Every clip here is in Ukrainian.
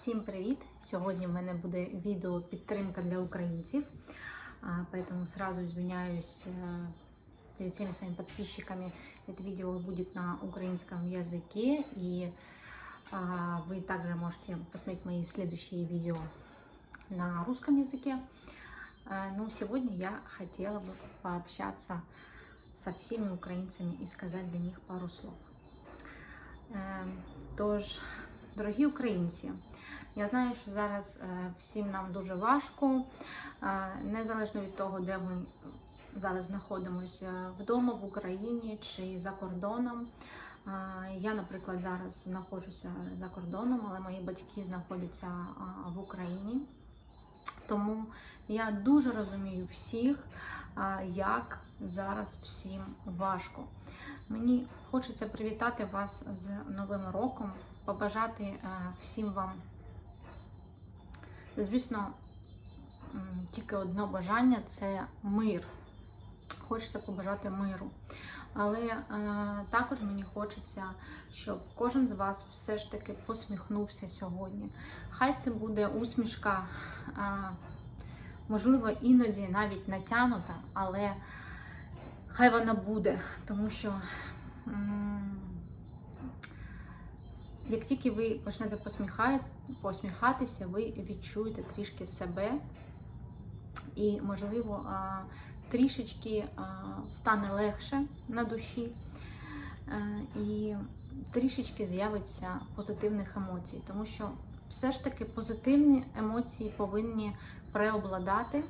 Всім привіт! Сьогодні в мене буде відео підтримка для українців. А, Поэтому сразу извиняюсь э, перед всеми своими подписчиками. Это видео будет на украинском языке, и а, вы также можете посмотреть мои следующие видео на русском языке. А, Но сегодня я хотела бы пообщаться со всеми украинцами и сказать для них пару слов. Е, Тож, дорогі українці, я знаю, що зараз е, всім нам дуже важко, е, незалежно від того, де ми зараз знаходимося вдома в Україні чи за кордоном. Е, Я, наприклад, зараз знаходжуся за кордоном, але мої батьки знаходяться в Україні. Тому я дуже розумію всіх, як зараз всім важко. Мені хочеться привітати вас з Новим роком, побажати е, всім вам, звісно, тільки одне бажання це мир. Хочеться побажати миру. Але е, також мені хочеться, щоб кожен з вас все ж таки посміхнувся сьогодні. Хай це буде усмішка, е, можливо, іноді навіть натянута, але хай вона буде, тому що м, як тільки ви почнете посміхатися, ви відчуєте трішки себе. І, можливо, трішечки стане легше на душі, і трішечки з'явиться позитивних емоцій, тому що все ж таки позитивні емоції повинні преобладати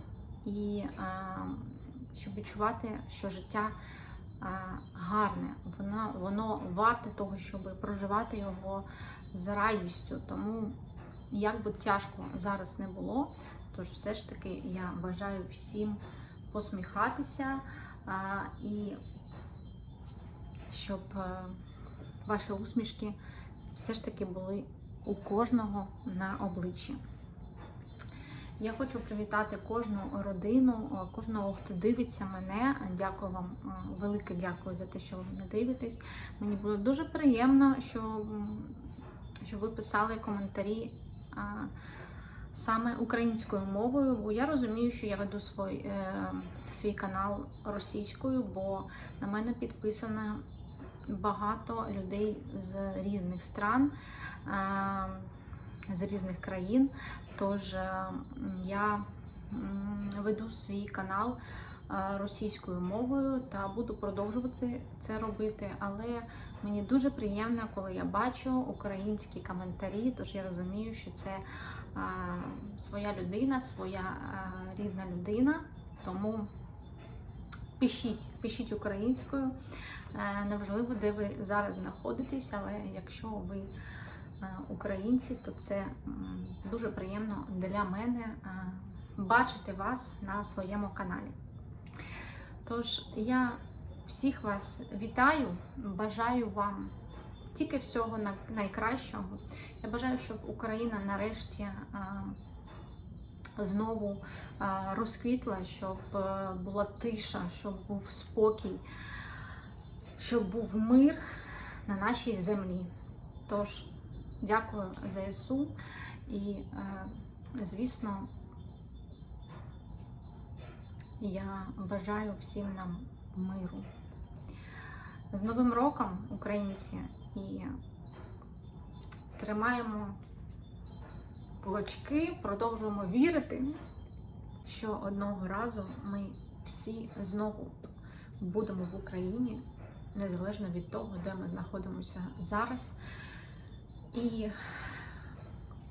і щоб відчувати, що життя гарне, воно, воно варте того, щоб проживати його з радістю. Тому як би тяжко зараз не було, тож все ж таки я бажаю всім посміхатися а, і щоб е, ваші усмішки все ж таки були у кожного на обличчі. Я хочу привітати кожну родину, е, кожного, хто дивиться мене. Дякую вам, е, велике дякую за те, що ви мене дивитесь. Мені було дуже приємно, що, що ви писали коментарі а, саме українською мовою, бо я розумію, що я веду свій, е, свій канал російською, бо на мене підписано багато людей з різних стран, е, з різних країн. Тож е, я веду свій канал е, російською мовою та буду продовжувати це робити. Але мені дуже приємно, коли я бачу українські коментарі, тож я розумію, що це е, своя людина, своя рідна людина. Тому пишіть, пишіть українською. Неважливо, де ви зараз знаходитесь, але якщо ви українці, то це дуже приємно для мене е, бачити вас на своєму каналі. Тож я всіх вас вітаю, бажаю вам тільки всього найкращого. Я бажаю, щоб Україна нарешті е, знову е, розквітла, щоб е, була тиша, щоб був спокій, щоб був мир на нашій землі. Тож, дякую ЗСУ і, е, звісно, я бажаю всім нам миру. З Новим роком, українці, і тримаємо кулачки, продовжуємо вірити, що одного разу ми всі знову будемо в Україні, незалежно від того, де ми знаходимося зараз. І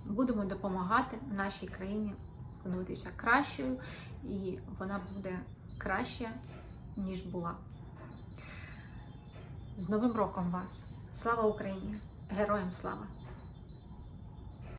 будемо допомагати нашій країні становитися кращою, і вона буде краще, ніж була. З Новим роком вас! Слава Україні! Героям слава!